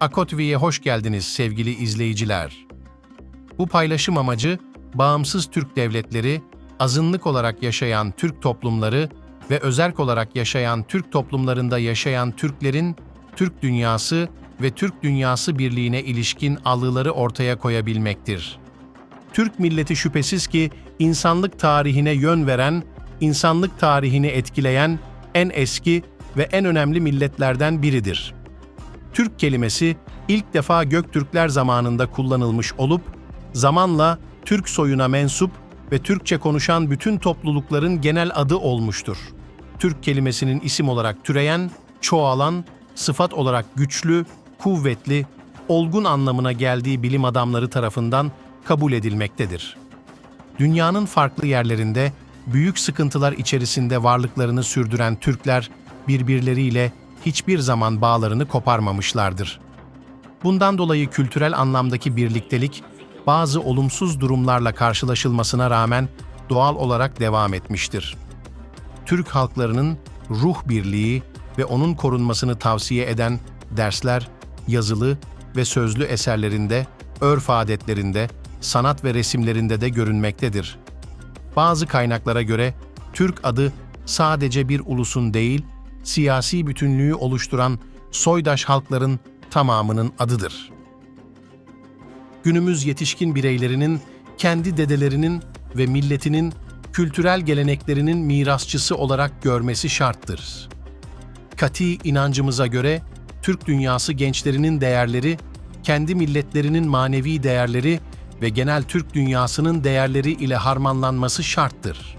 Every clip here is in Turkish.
Akotvi'ye hoş geldiniz sevgili izleyiciler. Bu paylaşım amacı, bağımsız Türk devletleri, azınlık olarak yaşayan Türk toplumları ve özerk olarak yaşayan Türk toplumlarında yaşayan Türklerin, Türk dünyası ve Türk dünyası birliğine ilişkin algıları ortaya koyabilmektir. Türk milleti şüphesiz ki insanlık tarihine yön veren, insanlık tarihini etkileyen en eski ve en önemli milletlerden biridir. Türk kelimesi ilk defa Göktürkler zamanında kullanılmış olup, zamanla Türk soyuna mensup ve Türkçe konuşan bütün toplulukların genel adı olmuştur. Türk kelimesinin isim olarak türeyen, çoğalan, sıfat olarak güçlü, kuvvetli, olgun anlamına geldiği bilim adamları tarafından kabul edilmektedir. Dünyanın farklı yerlerinde büyük sıkıntılar içerisinde varlıklarını sürdüren Türkler birbirleriyle hiçbir zaman bağlarını koparmamışlardır. Bundan dolayı kültürel anlamdaki birliktelik bazı olumsuz durumlarla karşılaşılmasına rağmen doğal olarak devam etmiştir. Türk halklarının ruh birliği ve onun korunmasını tavsiye eden dersler, yazılı ve sözlü eserlerinde, örf adetlerinde, sanat ve resimlerinde de görünmektedir. Bazı kaynaklara göre Türk adı sadece bir ulusun değil, siyasi bütünlüğü oluşturan soydaş halkların tamamının adıdır. Günümüz yetişkin bireylerinin kendi dedelerinin ve milletinin kültürel geleneklerinin mirasçısı olarak görmesi şarttır. Kati inancımıza göre Türk dünyası gençlerinin değerleri, kendi milletlerinin manevi değerleri ve genel Türk dünyasının değerleri ile harmanlanması şarttır.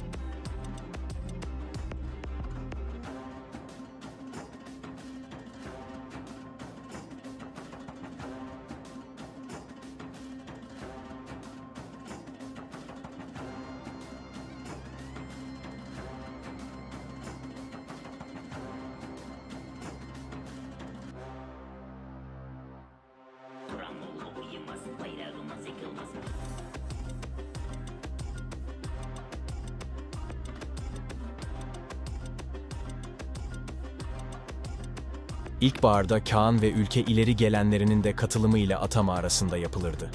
İlkbaharda Kaan ve ülke ileri gelenlerinin de katılımıyla ata mağarasında yapılırdı.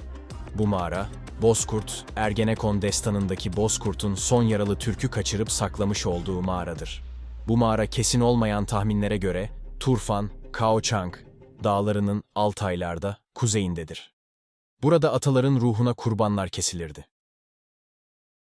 Bu mağara, Bozkurt, Ergenekon destanındaki Bozkurt'un son yaralı Türk'ü kaçırıp saklamış olduğu mağaradır. Bu mağara kesin olmayan tahminlere göre Turfan, Kaoçang dağlarının Altaylar'da, kuzeyindedir. Burada ataların ruhuna kurbanlar kesilirdi.